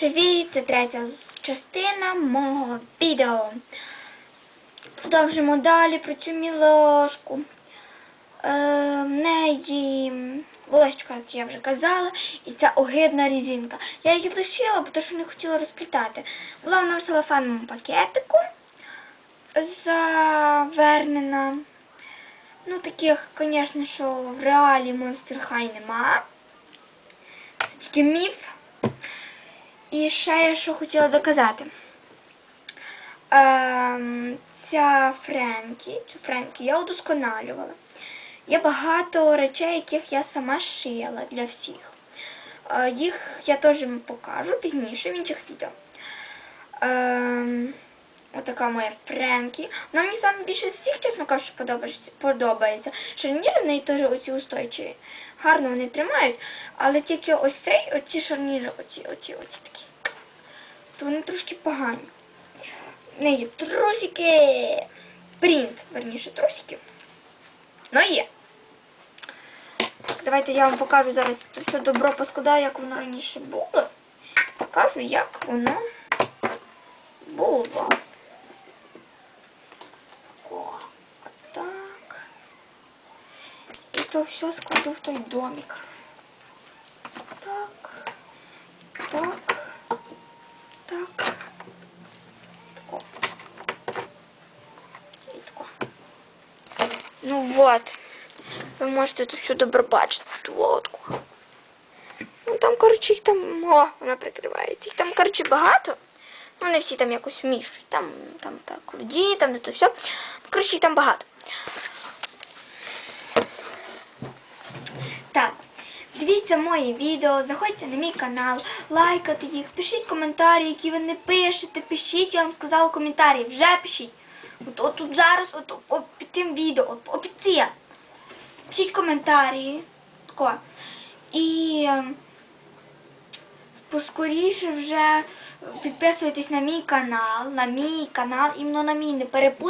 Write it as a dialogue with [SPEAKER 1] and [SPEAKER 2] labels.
[SPEAKER 1] Привіт! Це третя частина мого відео. Продовжимо далі про цю мілошку. Е, в неї волосечко, як я вже казала, і ця огидна різинка. Я її лишила, бо то, що не хотіла розплітати. Була вона в салафановому пакетику завернена. Ну, таких, звісно, що в реалі Monster High нема. Це тільки міф. І ще я що хотіла доказати. Ем, ця Френкі, цю Френкі я удосконалювала. Є багато речей, яких я сама шила для всіх. Е, їх я теж покажу пізніше в інших відео. Ем, отака моя Френкі. Вона мені саме більше всіх, чесно кажучи, подобається. Шарніри в неї теж оці устойчиві. Гарно вони тримають, але тільки ось цей, оці шарніри, оці, оці, оці такі. То вони трошки погані. В неї трусики. Принт, верніше, трусики. Ну є. Так, давайте я вам покажу зараз це все добро поскладаю, як воно раніше було. Покажу, як воно було. О, так. І то все складу в той домик. Так. Так. Так. І тако. Ну вот. Ви можете тут все добре бачити. Лодку. Ну там, коротше, їх там. О, вона прикривається. Їх там, коротше, багато. Ну, не всі там якось вміщують. Там, там так, луді, там де то все. Ну, коротше, їх там багато. Так, дивіться мої відео, заходьте на мій канал, лайкайте їх, пишіть коментарі, які ви не пишете, пишіть, я вам сказала коментарі, вже пишіть. От, от тут зараз, от, от під тим відео, от, от під це. Пишіть коментарі. Тако. І ем, поскоріше вже підписуйтесь на мій канал, на мій канал, іменно на мій, не перепутайте.